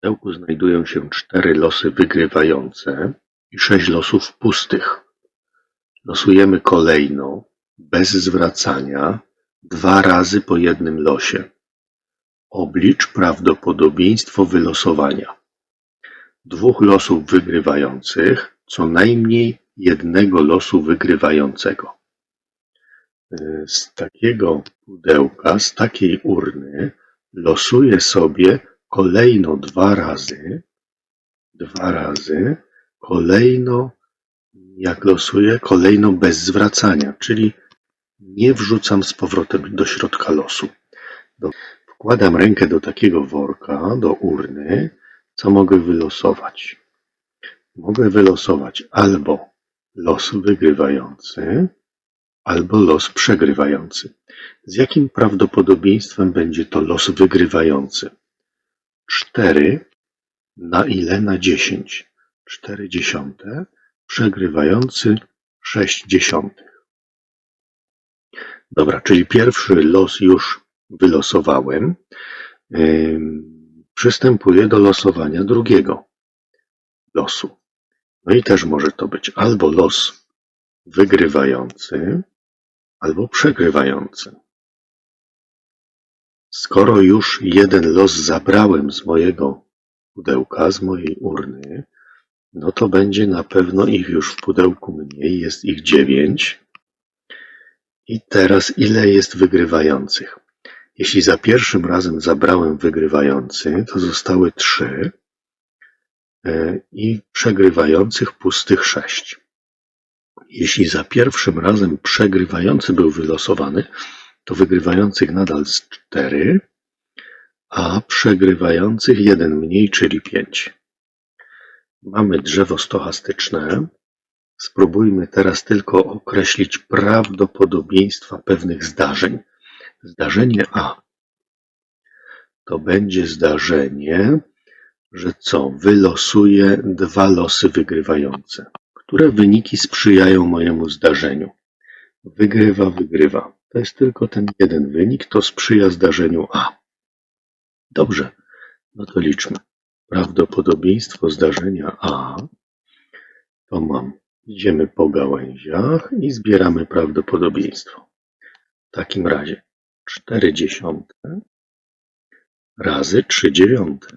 pudełku znajdują się cztery losy wygrywające i sześć losów pustych. Losujemy kolejno, bez zwracania, dwa razy po jednym losie. Oblicz prawdopodobieństwo wylosowania dwóch losów wygrywających, co najmniej jednego losu wygrywającego. Z takiego pudełka, z takiej urny losuję sobie kolejno dwa razy, dwa razy, kolejno, jak losuję, kolejno bez zwracania, czyli nie wrzucam z powrotem do środka losu. Wkładam rękę do takiego worka, do urny, co mogę wylosować? Mogę wylosować albo los wygrywający, albo los przegrywający. Z jakim prawdopodobieństwem będzie to los wygrywający? 4 na ile na 10? 4 dziesiąte, przegrywający 6 dziesiątych. Dobra, czyli pierwszy los już wylosowałem. Przystępuję do losowania drugiego losu. No i też może to być albo los wygrywający, albo przegrywający. Skoro już jeden los zabrałem z mojego pudełka, z mojej urny, no to będzie na pewno ich już w pudełku mniej, jest ich dziewięć. I teraz ile jest wygrywających? Jeśli za pierwszym razem zabrałem wygrywający, to zostały trzy e, i przegrywających pustych sześć. Jeśli za pierwszym razem przegrywający był wylosowany, to wygrywających nadal z cztery, a przegrywających jeden mniej, czyli pięć. Mamy drzewo stochastyczne. Spróbujmy teraz tylko określić prawdopodobieństwa pewnych zdarzeń. Zdarzenie A to będzie zdarzenie, że co? Wylosuję dwa losy wygrywające. Które wyniki sprzyjają mojemu zdarzeniu? Wygrywa, wygrywa. Jest tylko ten jeden wynik, to sprzyja zdarzeniu A. Dobrze, no to liczmy. Prawdopodobieństwo zdarzenia A to mam. Idziemy po gałęziach i zbieramy prawdopodobieństwo. W takim razie 4 dziesiąte razy 3 dziewiąte.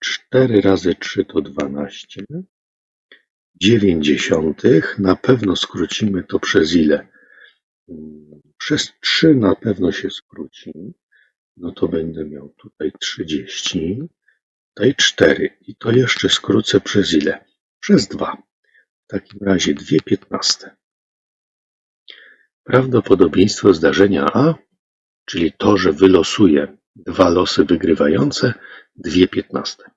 4 razy 3 to 12. 9 dziesiątych. Na pewno skrócimy to przez ile? Przez 3 na pewno się skróci. No to będę miał tutaj 30. Tutaj 4. I to jeszcze skrócę przez ile? Przez 2. W takim razie 2 piętnaste. Prawdopodobieństwo zdarzenia A, czyli to, że wylosuję dwa losy wygrywające, 2 piętnaste.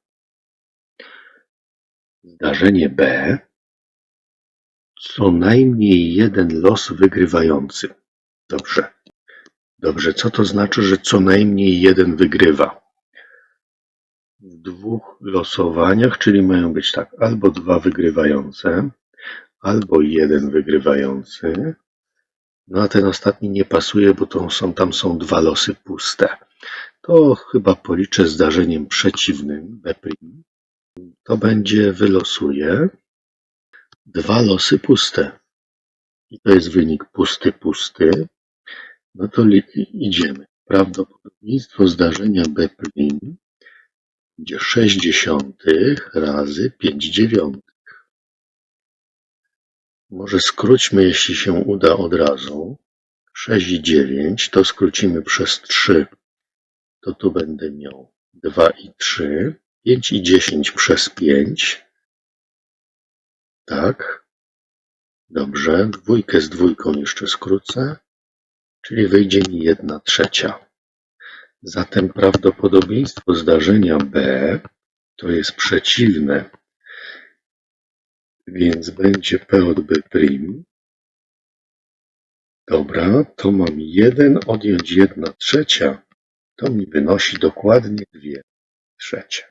Zdarzenie B, co najmniej jeden los wygrywający. Dobrze. Dobrze, co to znaczy, że co najmniej jeden wygrywa? W dwóch losowaniach, czyli mają być tak, albo dwa wygrywające, albo jeden wygrywający. No a ten ostatni nie pasuje, bo to są, tam są dwa losy puste. To chyba policzę zdarzeniem przeciwnym, B'. To będzie wylosuję dwa losy puste. I to jest wynik pusty, pusty. No to idziemy. Prawdopodobieństwo zdarzenia B' będzie 6 dziesiątych razy 5 dziewiątych. Może skróćmy, jeśli się uda od razu. 6 i 9 to skrócimy przez 3. To tu będę miał 2 i 3. 5 i 10 przez 5. Tak. Dobrze. Dwójkę z dwójką jeszcze skrócę. Czyli wyjdzie mi 1 trzecia. Zatem prawdopodobieństwo zdarzenia B to jest przeciwne, więc będzie P od B'. Dobra, to mam 1 odjąć 1 trzecia, to mi wynosi dokładnie 2 trzecie.